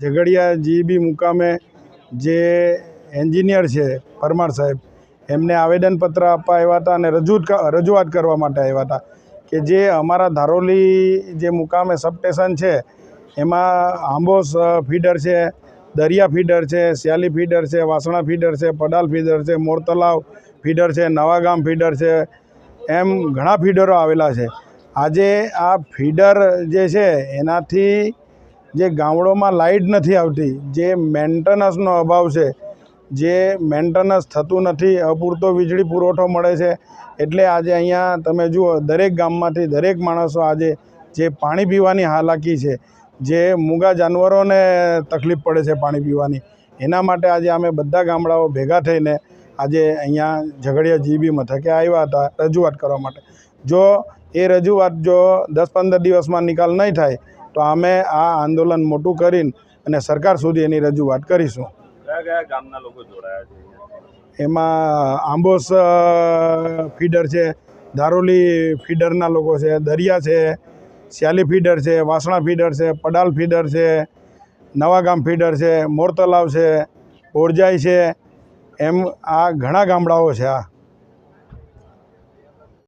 Jhagadia GB મુકામે જે engineer છે પરમાર સાહેબ, એમને આવેદનપત્ર આપવા આવ્યા હતા અને રજૂ રજૂઆત કરવા માટે આવ્યા હતા કે જે અમારા ધારોલી જે મુકામે સબસ્ટેશન છે, એમાં આંબોસ ફીડર છે, દરિયા ફીડર છે સ્યાલી ફીડર છે, વાસણા ફીડર છે, પડાલ ફીડર છે, મોરતલાવ ફીડર છે, નવાગામ ફીડર છે, એમ ઘણા ફીડરો આવેલા છે. આજે આ ફીડર જે છે, એનાથી જે ગામડોમાં લાઇટ નથી આવતી, જે મેન્ટેનન્સનો અભાવ છે, જે મેન્ટેનન્સ થતું નથી, અપૂરતો વીજળી પુરવઠો મળે છે, એટલે આજે અહીંયા તમે જુઓ, દરેક ગામમાંથી દરેક માણસો આજે જે પાણી પીવાની હાલાકી છે, જે મૂગા જાનવરોને તકલીફ પડે છે પાણી પીવાની, એના માટે આજે અમે બધા ગામડાઓ ભેગા થઈને આજે અહીંયા ઝઘડિયા જીબી મથકે આવ્યા હતા રજૂઆત કરવા માટે. જો એ રજૂઆત જો દસ પંદર દિવસમાં નિકાલ નહીં થાય તો અમે આ આંદોલન મોટું કરીને અને સરકાર સુધી એની રજૂઆત કરીશું. કયા કયા ગામના લોકો જોડાયા છે એમાં આંબોસ ફીડર છે ધારોલી ફીડરના લોકો છે દરિયા છે શ્યાલી ફીડર છે વાસણા ફીડર છે પડાલ ફીડર છે નવાગામ ફીડર છે મોરતલાવ છે ઓરજાઈ છે એમ આ ઘણા ગામડાઓ છે આ.